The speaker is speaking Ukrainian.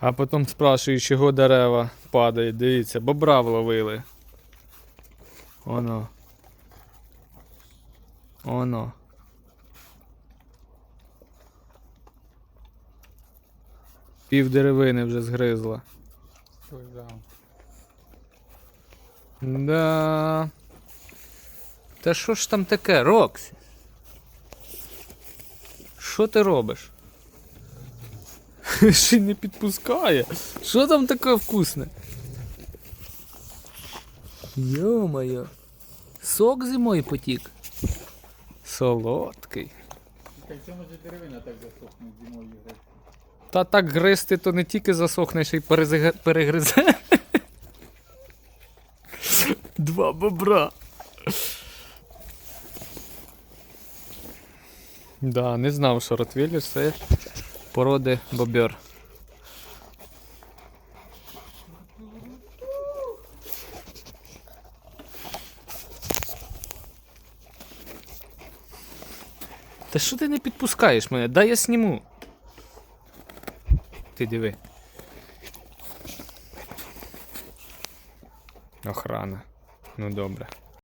А потім спрашують, чого дерева падають. Дивіться, бобра вловили. Оно. Оно. Пів деревини вже згризла. Да. Та що ж там таке, Роксі? Що ти робиш? Ще й не підпускає. Що там таке вкусне? Йо-моє. Сок зимою потік. Солодкий. Так цьому ж деревина так засохне зимою грати. Та так гризти, то не тільки засохне, ще й перезига- перегризе. Два бобра. Да, не знав, що Ротвейлер це породи бобер. Та що ти не підпускаєш мене? Дай я сніму. Ти диви. Охрана. Ну добре.